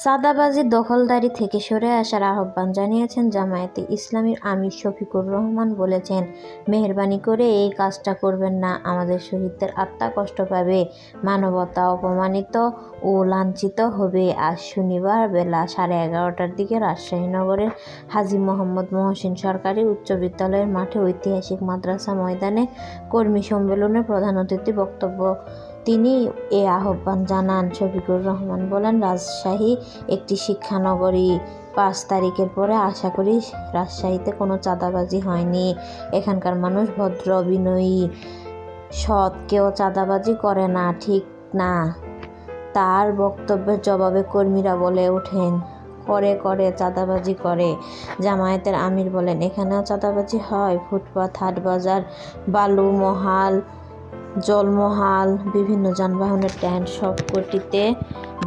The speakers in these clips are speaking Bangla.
চাঁদাবাজি দখলদারি থেকে সরে আসার আহ্বান জানিয়েছেন জামায়াতে ইসলামীর আমির শফিকুর রহমান বলেছেন, মেহরবানি করে এই কাজটা করবেন না, আমাদের শহীদদের আত্মা কষ্ট পাবে, মানবতা অপমানিত ও লাঞ্ছিত হবে। আজ শনিবার বেলা সাড়ে এগারোটার দিকে রাজশাহী নগরের হাজী মোহাম্মদ মহসিন সরকারি উচ্চ বিদ্যালয়ের মাঠে ঐতিহাসিক মাদ্রাসা ময়দানে কর্মী সম্মেলনে প্রধান অতিথি বক্তব্য তিনি এ আহ্বান জানান, শফিকুর রহমান বলেন, রাজশাহী একটি শিক্ষানগরী। পাঁচ তারিখের পরে আশা করি রাজশাহীতে কোনো চাঁদাবাজি হয়নি। এখানকার মানুষ ভদ্র বিনয়ী সৎ, কেউ চাঁদাবাজি করে না, ঠিক না। তার বক্তব্যের জবাবে কর্মীরা বলে ওঠেন, করে করে, চাঁদাবাজি করে। জামায়াতের আমির বলেন, এখানেও চাঁদাবাজি হয়। ফুটপাত হাট বাজার বালু, মহাল জলমহাল, বিভিন্ন যানবাহনের স্ট্যান্ড সবকটিতে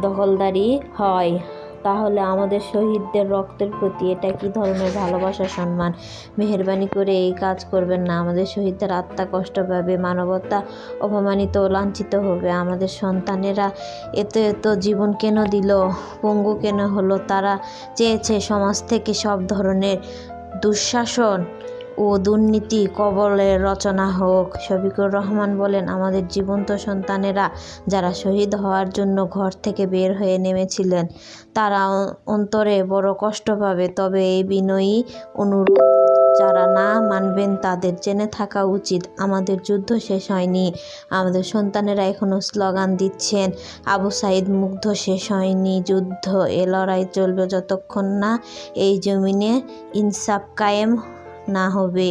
দখলদারি হয়। তাহলে আমাদের শহীদদের রক্তের প্রতি এটা কি ধরনের ভালোবাসা, সম্মান? মেহরবানি করে এই কাজ করবেন না। আমাদের শহীদদের আত্মা কষ্ট পাবে, মানবতা অপমানিত ও লাঞ্ছিত হবে। আমাদের সন্তানেরা এত এত জীবন কেন দিল, পঙ্গু কেন হলো? তারা চেয়েছে সমাজ থেকে সব ধরনের দুঃশাসন ও দুর্নীতি কবলের রচনা হোক, শফিকুর রহমান বলেন, আমাদের জীবন্ত সন্তানেরা যারা শহীদ হওয়ার জন্য ঘর থেকে বের হয়ে নেমেছিলেন, তারা অন্তরে বড় কষ্ট পাবে। তবে এই বিনয়ী অনুরোধ যারা না মানবেন, তাদের জেনে থাকা উচিত, আমাদের যুদ্ধ শেষ হয়নি, আমাদের সন্তানেরা এখনও স্লোগান দিচ্ছেন, আবু সাইদ মুগ্ধ শেষ হয়নি, যুদ্ধ, এ লড়াই চলবে যতক্ষণ না এই জমিনে ইনসাফ কায়েম না হবে